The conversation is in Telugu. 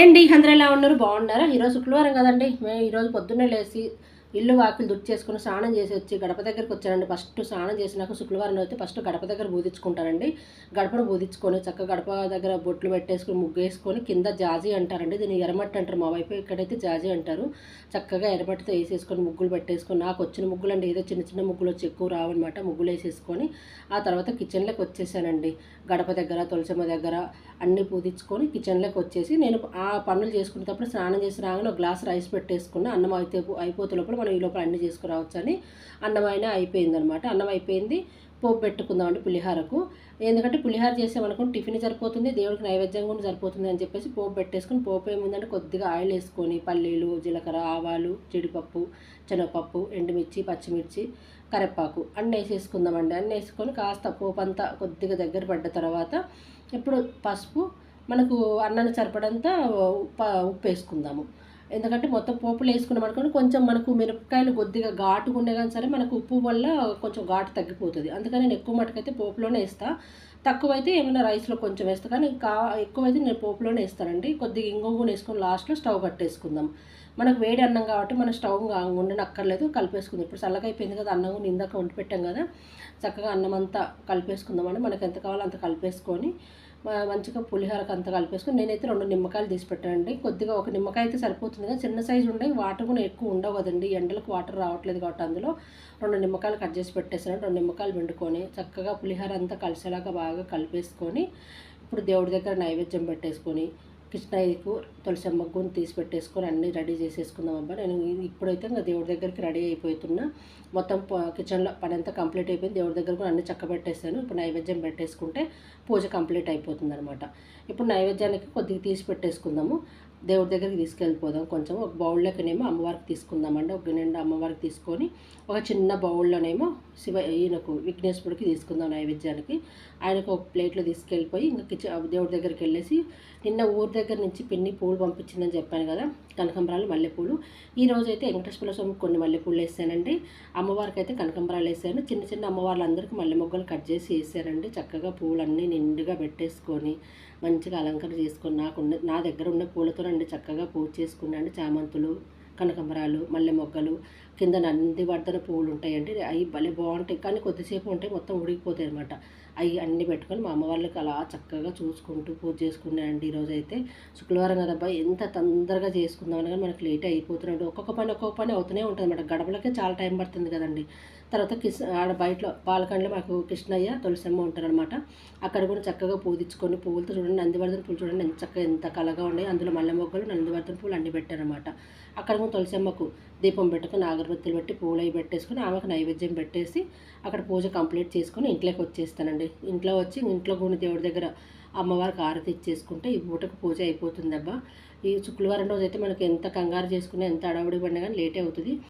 హాయ్ అండి అందరూ ఎలా ఉన్నారు? బాగున్నారా? ఈరోజు శుక్రవారం కదండి. మేము ఈరోజు పొద్దున్నే లేచి ఇల్లు వాకిలు దుడ్డు చేసుకుని స్నానం చేసి వచ్చి గడప దగ్గరికి వచ్చానండి. ఫస్ట్ స్నానం చేసినాక శుక్రవారం అయితే ఫస్ట్ గడప దగ్గర బూదించుకుంటారండి గడపను బూదించుకొని చక్కగా గడప దగ్గర బొట్లు పెట్టేసుకుని ముగ్గు వేసుకొని కింద జాజీ అంటారండి. దీన్ని ఎర్రమట్టి అంటారు. మా వైపు ఇక్కడైతే జాజీ అంటారు. చక్కగా ఎర్రమట్టితో వేసేసుకొని ముగ్గులు పెట్టేసుకొని నాకు వచ్చిన ముగ్గులు అండి ఏదో చిన్న చిన్న ముగ్గులు వచ్చి ఎక్కువ రావన్నమాట. ముగ్గులు వేసేసుకొని ఆ తర్వాత కిచెన్లోకి వచ్చేసానండి. గడప దగ్గర తులసమ్మ దగ్గర అన్నీ పూదించుకొని కిచెన్లోకి వచ్చేసి నేను ఆ పనులు చేసుకునేటప్పుడు స్నానం చేసి రాగానే ఒక గ్లాస్ రైస్ పెట్టేసుకున్న అన్నం అయితే అయిపోతే లోపల మనం ఈ లోపల అన్నీ చేసుకురావచ్చు అని అన్నం అయినా అయిపోయిందనమాట. అన్నం అయిపోయింది. పోపు పెట్టుకుందామండి పులిహారకు. ఎందుకంటే పులిహార చేసామనుకోండి టిఫిన్ సరిపోతుంది దేవుడికి నైవేద్యం కూడా సరిపోతుంది అని చెప్పేసి పోపు పెట్టేసుకుని పోపు ఏముందంటే కొద్దిగా ఆయిల్ వేసుకొని పల్లీలు జీలకర్ర ఆవాలు జీడిపప్పు శనగపప్పు ఎండుమిర్చి పచ్చిమిర్చి కరివేపాకు అన్నీ వేసేసుకుందామండి. అన్నీ వేసుకొని కాస్త పోపు అంతా కొద్దిగా దగ్గర పడ్డ తర్వాత ఇప్పుడు పసుపు మనకు అన్నాన్ని సరిపడంతా ఉప్పు ఉప్పు వేసుకుందాము. ఎందుకంటే మొత్తం పోపులు వేసుకున్నాం అనుకోండి కొంచెం మనకు మిరపకాయలు కొద్దిగా ఘాటుగా ఉండే కానీ సరే మనకు ఉప్పు వల్ల కొంచెం ఘాటు తగ్గిపోతుంది. అందుకని నేను ఎక్కువ మటుకైతే పోపులోనే వేస్తాను తక్కువైతే ఏమైనా రైస్లో కొంచెం వేస్తాను కానీ కా ఎక్కువైతే నేను పోపులోనే వేస్తానండి. కొద్దిగా ఇంగొంగు వేసుకొని లాస్ట్లో స్టవ్ కట్టేసుకుందాం. మనకు వేడి అన్నం కాబట్టి మన స్టవ్ ఉండనక్కర్లేదు కలిపేసుకుందాం. ఇప్పుడు చల్లగా అయిపోయింది కదా అన్నం ఇందాక వండి పెట్టాం కదా చక్కగా అన్నం అంతా కలిపేసుకుందామని మనకు ఎంత కావాలో అంత కలిపేసుకొని మంచిగా పులిహోరకు అంతా కలిపేసుకుని నేనైతే రెండు నిమ్మకాయలు తీసి పెట్టానండి. కొద్దిగా ఒక నిమ్మకాయ అయితే సరిపోతుంది కదా చిన్న సైజు ఉండే వాటర్ కూడా ఎక్కువ ఉండవు కదండి. ఎండలకు వాటర్ రావట్లేదు కాబట్టి అందులో రెండు నిమ్మకాయలు కట్ చేసి పెట్టేసాను రెండు నిమ్మకాయలు పిండుకొని చక్కగా పులిహోర అంతా కలిసేలాగా బాగా కలిపేసుకొని ఇప్పుడు దేవుడి దగ్గర నైవేద్యం పెట్టేసుకొని కృష్ణయ్యకు తులసమ్మ గుని తీసి పెట్టేసుకొని అన్నీ రెడీ చేసేసుకుందాం అబ్బా. నేను ఇప్పుడైతే ఇంకా దేవుడి దగ్గరికి రెడీ అయిపోతున్నా. మొత్తం కిచెన్లో పని అంతా కంప్లీట్ అయిపోయింది. దేవుడి దగ్గర కూడా అన్ని చక్క పెట్టేస్తాను ఇప్పుడు నైవేద్యం పెట్టేసుకుంటే పూజ కంప్లీట్ అయిపోతుంది అనమాట ఇప్పుడు నైవేద్యానికి కొద్దిగా తీసి పెట్టేసుకుందాము. దేవుడి దగ్గరికి తీసుకెళ్ళిపోదాం. కొంచెం ఒక బౌల్లోకినేమో అమ్మవారికి తీసుకుందామండి. ఒక నిండా అమ్మవారికి తీసుకొని ఒక చిన్న బౌల్లోనేమో శివ ఈయనకు విఘ్నేశ్వరుడికి తీసుకుందాం నైవేద్యానికి. ఆయనకు ఒక ప్లేట్లో తీసుకెళ్ళిపోయి ఇంకా కిచెన్ దేవుడి దగ్గరికి వెళ్ళేసి నిన్న ఊరి దగ్గర నుంచి పిన్ని పూలు పంపించిందని చెప్పాను కదా కనకంబరాలు మల్లెపూలు. ఈ రోజైతే అయితే వెంకటేశ్వర స్వామి కొన్ని మల్లెపూలు వేసానండి. అమ్మవారికి అయితే కనకంబరాలు వేసాను. చిన్న చిన్న అమ్మవార్లందరికీ మల్లె మొగ్గలు కట్ చేసి వేసానండి. చక్కగా పూలన్నీ నిండుగా పెట్టేసుకొని మంచిగా అలంకరణ చేసుకొని నాకు నా దగ్గర ఉన్న పూలతో అండి చక్కగా పూజ చేసుకున్నాను. చామంతులు కనకమరాలు మల్లె మొగ్గలు కింద నందివర్ధన పువ్వులు ఉంటాయండి అవి భలే బాగుంటాయి. కానీ కొద్దిసేపు ఉంటాయి మొత్తం ఉడికిపోతాయి అనమాట అవి అన్నీ పెట్టుకొని మా అమ్మ వాళ్ళకి అలా చక్కగా చూసుకుంటూ పూజ చేసుకున్నాయండి ఈరోజు అయితే శుక్రవారం కదబ్బా ఎంత తొందరగా చేసుకుందామని కానీ మనకి లేట్ అయిపోతున్నాడు ఒక్కొక్క పని ఒక్కొక్క పని అవుతూనే ఉంటుంది అనమాట గడపలకే చాలా టైం పడుతుంది కదండి. తర్వాత కిస్ ఆడ బయటలో పాలకండ్లో మాకు కృష్ణయ్య తులసమ్మ ఉంటారనమాట అక్కడ కూడా చక్కగా పూజించుకొని పువ్వులతో చూడండి నందివర్ధన పూలు చూడండి. ఎంత చక్కగా ఎంత కలగా ఉన్నాయి. అందులో మల్లె మొగ్గలు నందివర్ధన పూలు అన్ని పెట్టారనమాట అక్కడ కూడా తులసమ్మకు దీపం పెట్టుకుని అగరబత్తులు పెట్టి పూలు అవి పెట్టేసుకొని ఆమెకు నైవేద్యం పెట్టేసి అక్కడ పూజ కంప్లీట్ చేసుకొని ఇంట్లోకి వచ్చేస్తానండి. ఇంట్లో వచ్చి ఇంట్లో కూడా దేవుడి దగ్గర అమ్మవారికి ఆరతి ఇచ్చేసుకుంటే ఈ పూటకు పూజ అయిపోతుంది అబ్బా ఈ శుక్రవారం రోజు అయితే మనకి ఎంత కంగారు చేసుకుని ఎంత అడవుడి పడినా కానీ లేట్ అవుతుంది.